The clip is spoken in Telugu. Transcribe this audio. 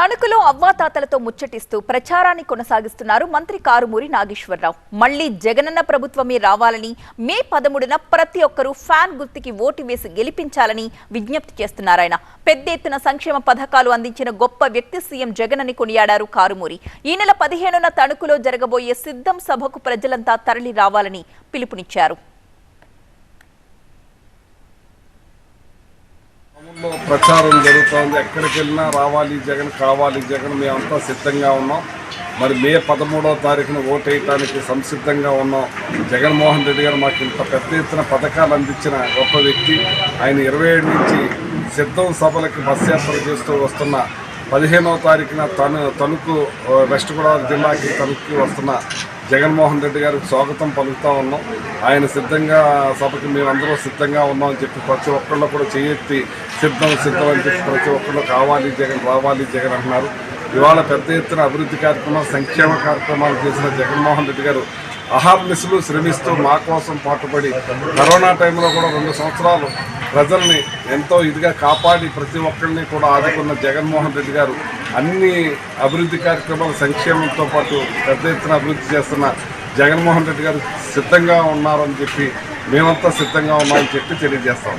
తణుకులో అవ్వాతాతలతో ముచ్చటిస్తూ ప్రచారాన్ని కొనసాగిస్తున్నారు మంత్రి కారుమూరి నాగేశ్వరరావు. మళ్ళీ జగనన్న ప్రభుత్వమే రావాలని మే పదమూడున ప్రతి ఒక్కరూ ఫ్యాన్ గుర్తుకి ఓటు వేసి గెలిపించాలని విజ్ఞప్తి చేస్తున్నారాయన పెద్ద ఎత్తున సంక్షేమ పథకాలు అందించిన గొప్ప వ్యక్తి సీఎం జగన్ అని కొనియాడారు కారుమూరి. ఈ నెల పదిహేనున తణుకులో జరగబోయే సిద్ధం సభకు ప్రజలంతా తరలి రావాలని పిలుపునిచ్చారు. లో ప్రచారం జరుగుతోంది. ఎక్కడికి వెళ్ళినా రావాలి జగన్ కావాలి జగన్ మేమంతా సిద్ధంగా ఉన్నాం. మరి మే పదమూడవ తారీఖున ఓటేయటానికి సంసిద్ధంగా ఉన్నాం. జగన్మోహన్ రెడ్డి గారు మాకు ఇంత పెద్ద ఎత్తున పథకాలు అందించిన గొప్ప వ్యక్తి. ఆయన ఇరవై ఏడు నుంచి సిద్ధం సభలకి బస్ యాత్ర చేస్తూ వస్తున్న పదిహేనవ తారీఖున తను తణుకు వెస్ట్ గోదావరి జిల్లాకి తణుకు వస్తున్న జగన్మోహన్ రెడ్డి గారికి స్వాగతం పలుకుతా ఉన్నాం. ఆయన సిద్ధంగా సభకి మేమందరూ సిద్ధంగా ఉన్నాం అని చెప్పి ప్రతి ఒక్కళ్ళు కూడా చేయెత్తి సిద్ధం సిద్ధం అని చెప్పి ప్రతి ఒక్కళ్ళు కావాలి జగన్ రావాలి జగన్ అంటున్నారు. ఇవాళ పెద్ద ఎత్తున అభివృద్ధి కార్యక్రమాలు సంక్షేమ కార్యక్రమాలు చేసిన జగన్మోహన్ రెడ్డి గారు అహార్నిశలు శ్రమిస్తూ మా కోసం పాటుపడి కరోనా టైంలో కూడా రెండు సంవత్సరాలు ప్రజల్ని ఎంతో ఇదిగా కాపాడి ప్రతి ఒక్కరిని కూడా ఆదుకున్న జగన్మోహన్ రెడ్డి గారు అన్ని అభివృద్ధి కార్యక్రమాలు సంక్షేమంతో పాటు పెద్ద ఎత్తున అభివృద్ధి చేస్తున్న జగన్మోహన్ రెడ్డి గారు సిద్ధంగా ఉన్నారని చెప్పి మేమంతా సిద్ధంగా ఉన్నామని చెప్పి తెలియజేస్తాం